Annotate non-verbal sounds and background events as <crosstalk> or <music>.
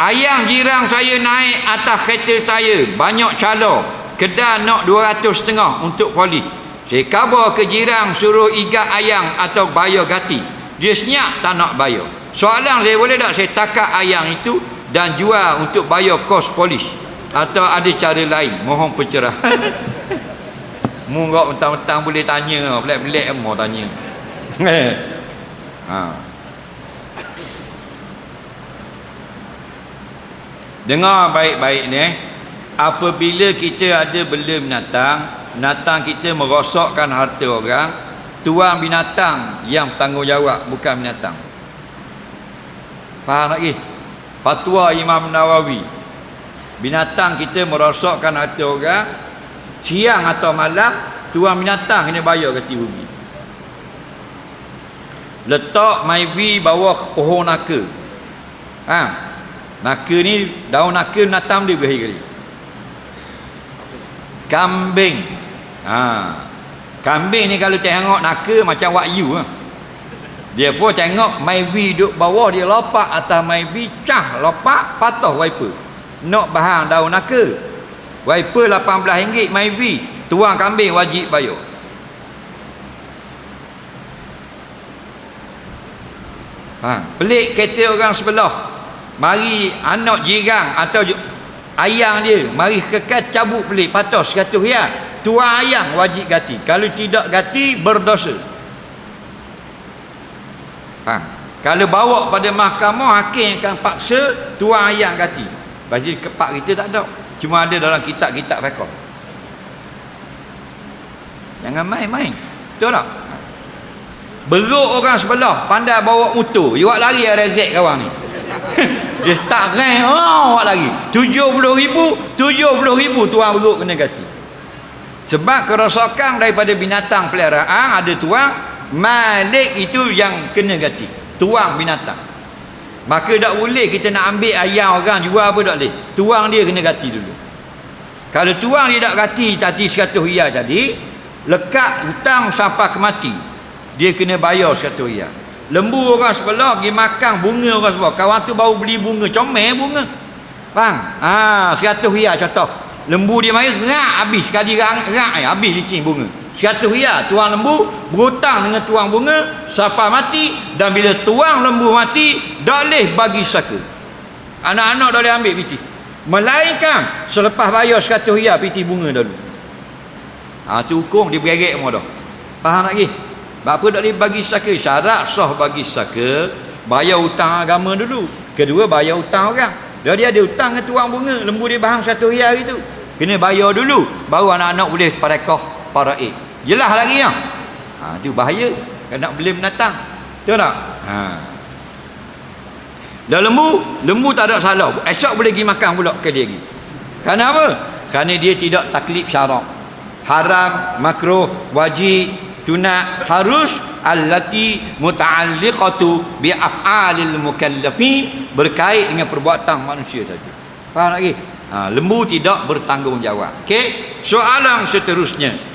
ayang jirang saya naik atas kereta saya. Banyak calo kedai nak 200 setengah untuk polis saya kabar ke jirang suruh igat ayang atau bayar gati. Dia senyap tak nak bayar. Soalan saya boleh tak? Saya takak ayang itu dan jual untuk bayar kos polis. Atau ada cara lain? Mohon pencerahan. <laughs> Mu kau mentang-mentang boleh tanya. Pelik-pelik mau tanya. <laughs> Ha. Dengar baik-baik ni eh. apabila kita ada bela binatang binatang kita merosakkan harta orang tuan binatang yang tanggungjawab bukan binatang. Faham lagi fatwa Imam Nawawi. Binatang kita merosakkan hati orang siang atau malam tuan binatang kena bayar ganti rugi. Letak maybe bawah pohon naka. Ha naka ni daun naka binatang dia berhari kali. Kambing. Ha. Kambing ni kalau tengok naka macam wakyu ha. dia pun tengok maybe duduk bawah dia lopak atas maybe cah lopak patah wiper. Nak bahan daun naka. Wiper RM18 maybe. Tuang kambing wajib bayar. Ha, pelik kereta orang sebelah mari anak jirang atau ayang dia mari kekal cabut pelik patah 100 ya tuang ayang wajib gati kalau tidak gati berdosa ha. kalau bawa pada mahkamah hakim akan paksa tuang ayang gati Pasti kepak kita tak ada. Cuma ada dalam kitab-kitab rekod. Jangan main-main. Betul tak? Beruk orang sebelah. Pandai bawa motor. Buat lari RZ kawan ni. <laughs> Dia start rank. Oh, lari. Tujuh puluh ribu. Tujuh puluh ribu tuan beruk kena ganti. Sebab kerosakan daripada binatang peliharaan ada tuang. Malik itu yang kena ganti. Tuang binatang. Maka tak boleh kita nak ambil ayam orang jual apa tak boleh. Tuang dia kena gati dulu. Kalau tuang dia tak gati tadi 100 riyal jadi, lekat hutang sampai ke mati. Dia kena bayar 100 riyal. Lembu orang sebelah pergi makan bunga orang sebelah. Kawan tu baru beli bunga, comel bunga. Faham? Ha, 100 riyal contoh. Lembu dia main rak habis sekali rak, rak habis licin bunga. 100 riyal tuang lembu berhutang dengan tuang bunga sampai mati dan bila tuang lembu mati boleh bagi saka anak-anak boleh ambil piti melainkan selepas bayar 100 riyal piti bunga dulu ha, tu hukum dia bergerak faham lagi sebab apa tak boleh bagi saka. Syarat sah bagi saka bayar hutang agama dulu. Kedua bayar hutang orang. Dia dia ada hutang dengan tuang bunga. Lembu dia bahang 100 riyal itu kena bayar dulu. Baru anak-anak boleh parekoh paraik jelas lagi ya. Ha, itu bahaya. Nak beli binatang betul tak? Ha. dah lembu lembu tak ada salah. Esok boleh pergi makan pula ke dia pergi. Kerana apa? Kerana dia tidak taklif syarak. Haram makruh wajib sunat harus allati muta'alliqatu bi af'alil mukallafin berkait dengan perbuatan manusia saja. Faham lagi? Ha, lembu tidak bertanggungjawab. Okey? Soalan seterusnya